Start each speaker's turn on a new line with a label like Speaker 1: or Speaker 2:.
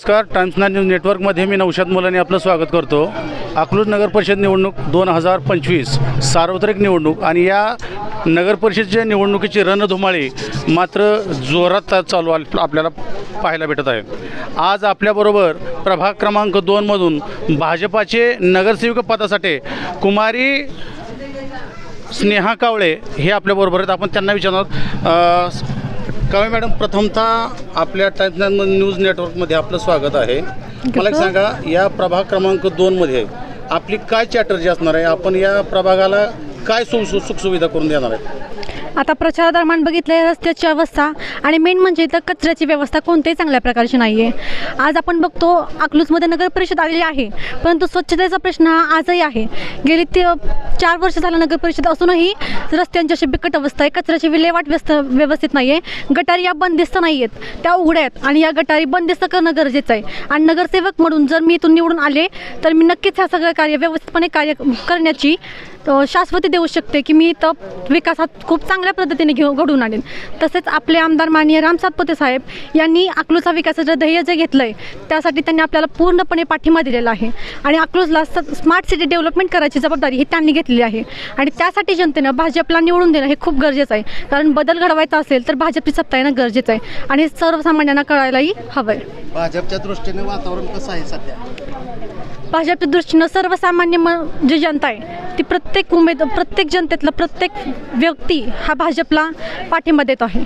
Speaker 1: नमस्कार times nine news नेटवर्कमध्ये मी नौशाद मुलाने आपलं स्वागत करतो. अकलूज नगर परिषद निवडणूक दोन हजार पंचवीस सार्वत्रिक निवडणूक आणि या नगर परिषदेच्या निवडणुकीची रणधुमाळी मात्र जोरात चालू आल- आपल्याला पाहायला भेटत आहे. आज आपल्याबरोबर प्रभाग क्रमांक दोनमधून भाजपाचे नगरसेवक पदासाठी कुमारी स्नेहा कावळे हे आपल्याबरोबर आहेत. आपण त्यांना विचारणार कावळे मॅडम प्रथमतः आपल्या नाईन न्यूज नेटवर्कमध्ये आपलं स्वागत आहे. मला एक सांगा या प्रभाग क्रमांक दोनमध्ये आपली काय चॅटर्जी असणार आहे? आपण या प्रभागाला काय सु सु- सुखसुविधा करून देणार आहे?
Speaker 2: आता प्रचारादरम्यान बघितलं रस्त्याची अवस्था आणि मेन म्हणजे इथं कचऱ्याची व्यवस्था कोणत्याही चांगल्या प्रकारची नाही आहे आज आपण बघतो अकलूजमध्ये नगर परिषद आलेली आहे परंतु स्वच्छतेचा प्रश्न हा आजही आहे. गेली ते चार वर्ष झालं नगर परिषद असूनही रस्त्यांची अशी बिकट अवस्था आहे. कचऱ्याची विल्हेवाट व्यस्त व्यवस्थित नाही आहे गटारी या बंदिस्त नाही आहेत त्या उघड्या आहेत आणि या गटारी बंदिस्त करणं गरजेचं आहे. आणि नगरसेवक म्हणून जर मी इथून निवडून आले तर मी नक्कीच ह्या सगळं कार्य व्यवस्थितपणे कार्य करण्याची शाश्वती देऊ शकते की मी इथं विकासात खूप चांगल्या पद्धतीने घेऊ घडवून आणेन. तसेच आपले आमदार माननीय राम सातपुते साहेब यांनी अकलूजचा विकासाचं ध्येय जे घेतलं आहे त्यासाठी त्यांनी आपल्याला पूर्णपणे पाठिंबा दिलेला आहे. आणि अकलूजला स्मार्ट सिटी डेव्हलपमेंट करायची जबाबदारी ही त्यांनी घेतलेली आहे. आणि त्यासाठी जनतेनं भाजपला निवडून देणं हे खूप गरजेचं आहे. कारण बदल घडवायचा असेल तर भाजपची सत्ता येणं गरजेचं आहे. आणि सर्वसामान्यांना कळायलाही हवं आहे
Speaker 3: भाजपच्या दृष्टीने वातावरण कसं आहे सध्या?
Speaker 2: भाजपच्या दृष्टीनं सर्वसामान्य म जी जनता आहे ती प्रत्येक उमेद प्रत्येक जनतेतला प्रत्येक व्यक्ती हा भाजपला पाठिंबा देत आहे.